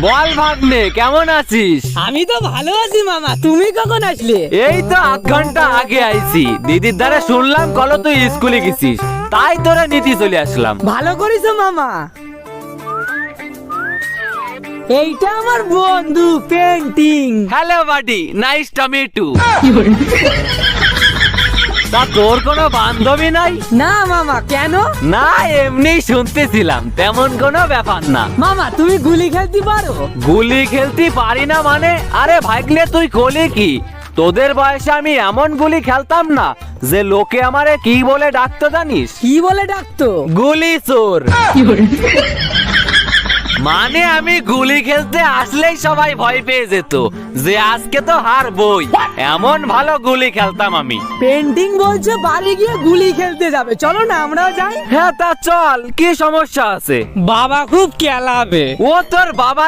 বল ভাগ্নে কেমন আছিস? আমি তো ভালো আছি মামা তুমি কখন আসলে? এই তো আধ ঘণ্টা আগে আইছি দিদির দ্বারা শুনলাম কলো তুই স্কুলে গেছিস তাই তোরা নীতি চলে আসলাম। ভালো করেছ মামা। এইটা আমার বন্ধু painting hello buddy nice tomato তা তোর কোনো বান্ধবী নাই? না মামা কেন? না এমনি শুনতেছিলাম তেমন কোনো ব্যাপার না। মামা তুমি গুলি খেলতে পারো? গুলি খেলতে পারি না মানে? আরে ভাইগলে তুই কলি কি? তোদের বয়সে আমি এমন গুলি খেলতাম না যে লোকে আমারে কি বলে ডাকতো জানিস? কি বলে ডাকতো? গুলি চোর। মানে আমি গুলি খেলতে আসলেই সবাই ভয় পেয়ে যেত যে আজকে তো হার বই এমন ভালো গুলি খেলতাম আমি। পেন্টিং বলছে বাড়ি গিয়ে গুলি খেলতে যাবে। চলো না আমরাও যাই। হ্যাঁ তা চল কি সমস্যা আছে? বাবা খুব কেলাবে। ও তোর বাবার